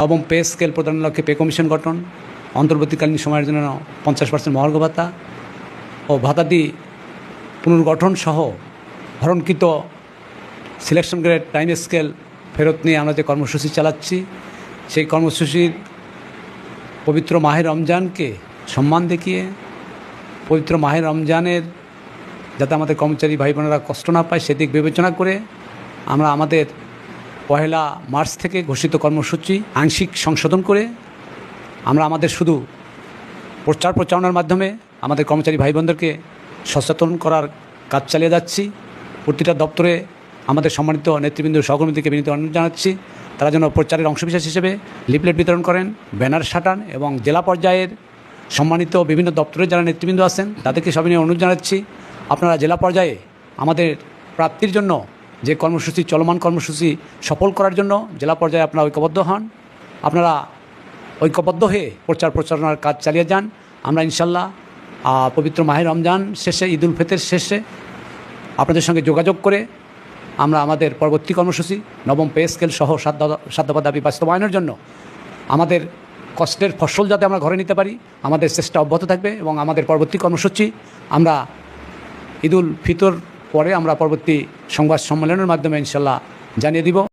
নবম pay scale প্রদানের লক্ষ্যে পে কমিশন গঠন, অন্তর্বর্তীকালীন সময়ের জন্য পঞ্চাশ পার্সেন্ট মহার্ঘ ভাতা ও ভাতাটি পুনর্গঠন সহ হরণকৃত সিলেকশন গ্রেড টাইম স্কেল ফেরত নিয়ে আমরা যে কর্মসূচি চালাচ্ছি, সেই কর্মসূচির পবিত্র মাহের রমজানকে সম্মান দেখিয়ে, পবিত্র মাহের রমজানের যাতে আমাদের কর্মচারী ভাই বোনেরা কষ্ট না পায় সেদিক বিবেচনা করে আমরা আমাদের পহেলা মার্চ থেকে ঘোষিত কর্মসূচি আংশিক সংশোধন করে আমরা আমাদের শুধু প্রচার প্রচারণার মাধ্যমে আমাদের কর্মচারী ভাই বোনদেরকে সচেতন করার কাজ চালিয়ে যাচ্ছি। প্রতিটা দপ্তরে আমাদের সম্মানিত নেতৃবৃন্দ সহকর্মীদেরকে বিনীত অনুরোধ জানাচ্ছি। তারা যেন প্রচারের অংশবিশেষ হিসেবে লিপলেট বিতরণ করেন, ব্যানার সাটান এবং জেলা পর্যায়ের সম্মানিত বিভিন্ন দপ্তরের যারা নেতৃবৃন্দ আছেন, তাদেরকে সবাই নিয়ে অনুরোধ জানাচ্ছি। আপনারা জেলা পর্যায়ে আমাদের প্রাপ্তির জন্য যে কর্মসূচি, চলমান কর্মসূচি সফল করার জন্য জেলা পর্যায়ে আপনারা ঐক্যবদ্ধ হন। আপনারা ঐক্যবদ্ধ হয়ে প্রচার প্রচারণার কাজ চালিয়ে যান। আমরা ইনশাল্লাহ পবিত্র মাহের রমজান শেষে ঈদ উল ফিতর শেষে আপনাদের সঙ্গে যোগাযোগ করে আমরা আমাদের পরবর্তী কর্মসূচি, নবম পে স্কেল সহ সাধ্য সাধ্যবাদ দাবি বাস্তবায়নের জন্য আমাদের কষ্টের ফসল যাতে আমরা ঘরে নিতে পারি, আমাদের চেষ্টা অব্যাহত থাকবে এবং আমাদের পরবর্তী কর্মসূচি আমরা ঈদুল ফিতর পরে আমরা পরবর্তী সংবাদ সম্মেলনের মাধ্যমে ইনশাল্লাহ জানিয়ে দিব।